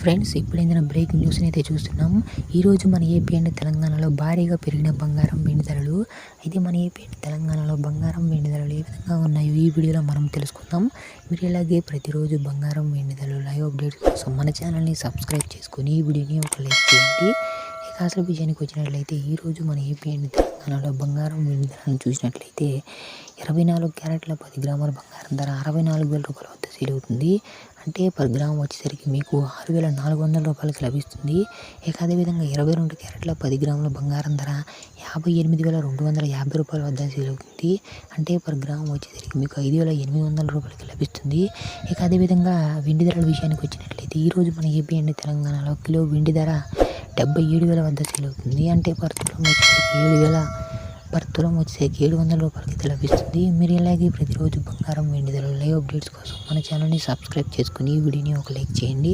Friends ఇప్పుడైనా breaking న్యూస్ని అయితే చూస్తున్నాం. ఈరోజు మన ఏపీ అండ్ తెలంగాణలో భారీగా పెరిగిన బంగారం వెండి ధరలు. అయితే మన ఏపీ అండ్ తెలంగాణలో బంగారం వెండి ధరలు ఏ విధంగా ఉన్నాయో ఈ వీడియోలో మనం తెలుసుకుందాం. మీరు ఇలాగే ప్రతిరోజు బంగారం వెండి ధరలు లైవ్ అప్డేట్స్ కోసం మన ఛానల్ని సబ్స్క్రైబ్ చేసుకొని ఈ వీడియోని ఒక లైక్ చేయండి. శాస్త్ర విషయానికి వచ్చినట్లయితే ఈరోజు మన ఏపీ అండ్ తెలంగాణలో బంగారం వెండి ధరలను చూసినట్లయితే ఇరవై నాలుగు క్యారెట్ల పది గ్రాముల బంగారం ధర అరవై నాలుగు వేల రూపాయల వద్ద సేల్ అవుతుంది. అంటే పర్ గ్రామ్ వచ్చేసరికి మీకు ఆరు వేల నాలుగు వందల రూపాయలకి లభిస్తుంది. ఇక అదేవిధంగా ఇరవై రెండు క్యారెట్ల పది గ్రాముల బంగారం ధర యాభై ఎనిమిది వేల రెండు వందల యాభై రూపాయల వద్ద సేల్ అవుతుంది. అంటే పర్ గ్రామ్ వచ్చేసరికి మీకు ఐదు వేల ఎనిమిది వందల రూపాయలకి లభిస్తుంది. ఇక అదేవిధంగా వెండి ధరల విషయానికి వచ్చినట్లయితే ఈరోజు మన ఏపీ అండ్ తెలంగాణలో కిలో వెండి ధర డెబ్బై ఏడు వేల వద్ద సేల్ అవుతుంది అంటే పర్ తులం వచ్చేసరికి ఏడు వేల పర్ తులం వచ్చేసరికి ఏడు వందల రూపాయలకి లభిస్తుంది. మీరు ఇలాగే ప్రతిరోజు బంగారం వెండి ధరలు లైవ్ అప్డేట్స్ కోసం మన ఛానల్ని సబ్స్క్రైబ్ చేసుకుని ఈ వీడియోని ఒక లైక్ చేయండి.